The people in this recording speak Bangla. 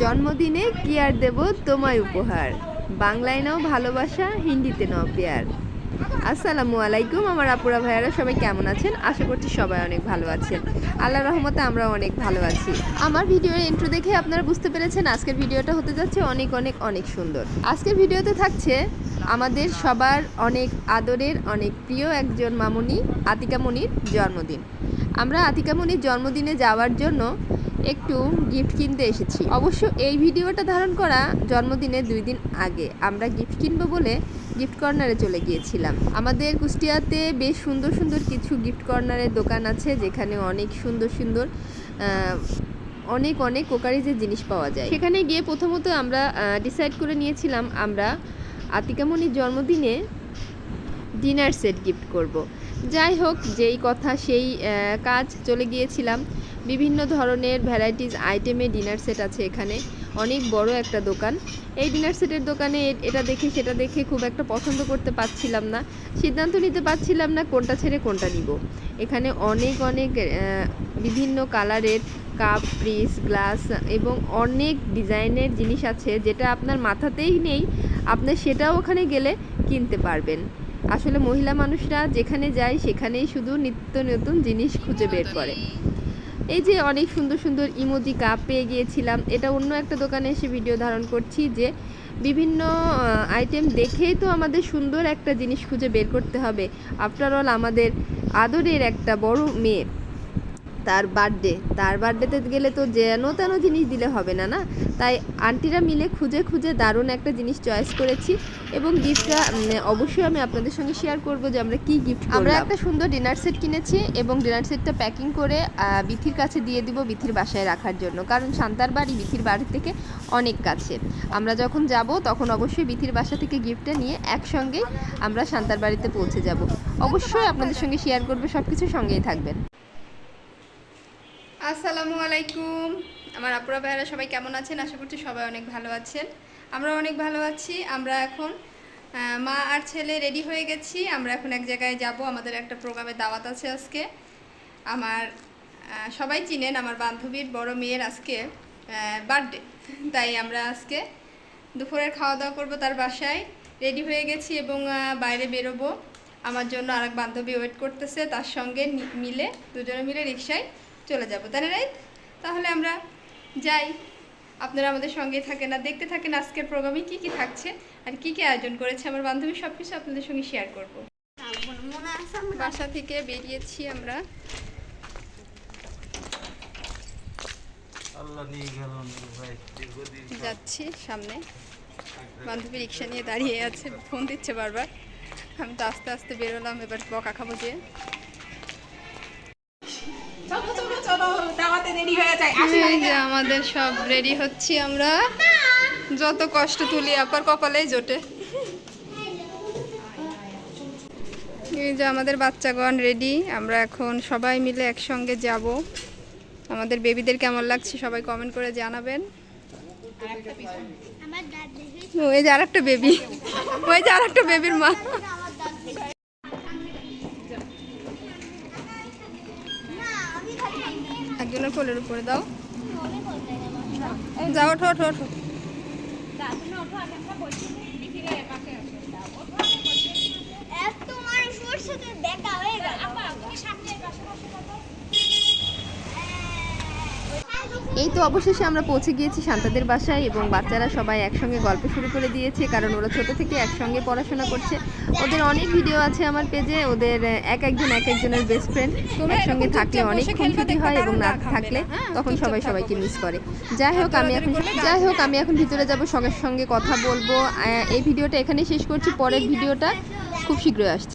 জন্মদিনে কি আর দেব তোমায় উপহার? বাংলায় নাও ভালোবাসা, হিন্দিতে নাও পেয়ার। আসসালামু আলাইকুম আমার আপুরা ভাইয়ারা, সবাই কেমন আছেন? আশা করছি সবাই অনেক ভালো আছেন। আল্লাহ রহমতে আমরা অনেক ভালো আছি। আমার ভিডিওর ইন্ট্রো দেখে আপনারা বুঝতে পেরেছেন, আজকের ভিডিওটা হতে যাচ্ছে অনেক অনেক অনেক সুন্দর। আজকের ভিডিওতে থাকছে আমাদের সবার অনেক আদরের, অনেক প্রিয় একজন মামুনি, আতিকা মনির জন্মদিন। আমরা আতিকা মনির জন্মদিনে যাওয়ার জন্য একটু গিফট কিনতে এসেছি। অবশ্য এই ভিডিওটা ধারণ করা জন্মদিনের দুই দিন আগে আমরা গিফট কিনবো বলে গিফট কর্নারে চলে গিয়েছিলাম। আমাদের কুষ্টিয়াতে বেশ সুন্দর সুন্দর কিছু গিফট কর্নারের দোকান আছে, যেখানে অনেক সুন্দর সুন্দর অনেক অনেক কোকারিজের জিনিস পাওয়া যায়। সেখানে গিয়ে প্রথমত আমরা ডিসাইড করে নিয়েছিলাম আমরা আতিকামণির জন্মদিনে ডিনার সেট গিফট করব। যাই হোক, যেই কথা, সেই কাজ চলে গিয়েছিলাম। বিভিন্ন ধরনের ভ্যারাইটিস আইটেমে ডিনার সেট আছে এখানে। অনেক বড় একটা দোকান। এই ডিনার সেটের দোকানে এটা দেখে সেটা দেখে খুব একটা পছন্দ করতে পারছিলাম না। সিদ্ধান্ত নিতে পারছিলাম না কোনটা ছেড়ে কোনটা নিব। এখানে অনেক অনেক বিভিন্ন কালারের কাপ ফ্রিজ গ্লাস এবং অনেক ডিজাইনের জিনিস আছে যেটা আপনার মাথাতেই নেই। আপনি সেটাও ওখানে গেলে কিনতে পারবেন। আসলে মহিলা মানুষরা যেখানে যায় সেখানেই শুধু নিত্য নতুন জিনিস খুঁজে বের করে। এই যে অনেক সুন্দর সুন্দর ইমোজি কাপ পেয়ে গিয়েছিলাম। এটা অন্য একটা দোকানে এসে ভিডিও ধারণ করছি যে বিভিন্ন আইটেম দেখেই তো আমাদের সুন্দর একটা জিনিস খুঁজে বের করতে হবে। আফটার অল আমাদের আদরের একটা বড় মেয়ে। তার বার্থডে তার বার্থডেতে গেলে তো যেন তেন জিনিস দিলে হবে না না? তাই আন্টিরা মিলে খুঁজে খুঁজে দারুণ একটা জিনিস চয়েস করেছি এবং গিফটটা অবশ্যই আমি আপনাদের সঙ্গে শেয়ার করব যে আমরা কি গিফট আমরা একটা সুন্দর ডিনার সেট কিনেছি এবং ডিনার সেটটা প্যাকিং করে বিথির কাছে দিয়ে দিব বিথির বাসায় রাখার জন্য। কারণ শান্তার বাড়ি বিথির বাড়ি থেকে অনেক কাছে। আমরা যখন যাব তখন অবশ্যই বিথির বাসা থেকে গিফটটা নিয়ে একসঙ্গেই আমরা শান্তার বাড়িতে পৌঁছে যাব। অবশ্যই আপনাদের সঙ্গে শেয়ার করব সব কিছু সঙ্গেই থাকবেন। আসসালামু আলাইকুম। আমার আপুরা ভাইয়েরা সবাই কেমন আছেন? আশা করছি সবাই অনেক ভালো আছেন। আমরা অনেক ভালো আছি। আমরা এখন মা আর ছেলে রেডি হয়ে গেছি। আমরা এখন এক জায়গায় যাব। আমাদের একটা প্রোগ্রামে দাওয়াত আছে আজকে। আমার সবাই চিনেন আমার বান্ধবীর বড় মেয়ের আজকে বার্থডে তাই আমরা আজকে দুপুরের খাওয়া দাওয়া করব তার বাসায়। রেডি হয়ে গেছি এবং বাইরে বেরোবো। আমার জন্য আরেক বান্ধবী ওয়েট করতেছে। তার সঙ্গে মিলে, দুজনে মিলে রিক্সায় চলে যাব তাই না রাইট তাহলে আমরা যাই। আপনারা আমাদের সঙ্গে থাকেন আর দেখতে থাকেন আজকের প্রোগ্রামে কি কি থাকছে আর কি কি আয়োজন করেছে আমার বান্ধবী সব কিছু আপনাদের সঙ্গে শেয়ার করব। বাসা থেকে বেরিয়েছি আমরা। যাচ্ছি সামনে। বান্ধবী রিক্সা নিয়ে দাঁড়িয়ে আছে ফোন দিচ্ছে বারবার। আমি তো আস্তে আস্তে বেরোলাম এবার বকা খাব যে। চলো চলো চলো দাওয়াতে দেরি হয়ে যায় যে আমাদের সব রেডি হচ্ছি আমরা। যত কষ্ট তুলি আপার কপালেই জোটে। এই যে আমাদের বাচ্চাগণ রেডি আমরা এখন সবাই মিলে একসঙ্গে যাব। আমাদের বেবিদের কেমন লাগছে সবাই কমেন্ট করে জানাবেন। ওই যে আর একটা বেবি ওই যে আর একটা বেবির মা। একজনের কোলের উপরে দাও। যাও ওঠো ওঠো ওঠো এত মানুষ ওর সাথে দেখা হয়ে গেল এই তো অবশেষে আমরা পৌঁছে গিয়েছি শান্তাদের বাসায় এবং বাচ্চারা সবাই একসঙ্গে গল্প শুরু করে দিয়েছে কারণ ওরা ছোট থেকে একসঙ্গে পড়াশোনা করছে। ওদের অনেক ভিডিও আছে আমার পেজে ওদের এক একজন এক একজনের বেস্ট ফ্রেন্ড একসঙ্গে থাকলে অনেক খুনসুটি হয় এবং না থাকলে তখন সবাই সবাইকে মিস করে। যাই হোক আমি এখন যাই হোক আমি এখন ভিতরে যাব সঙ্গে সঙ্গে কথা বলব। এই ভিডিওটা এখানেই শেষ করছি পরের ভিডিওটা খুব শীঘ্রই আসছে।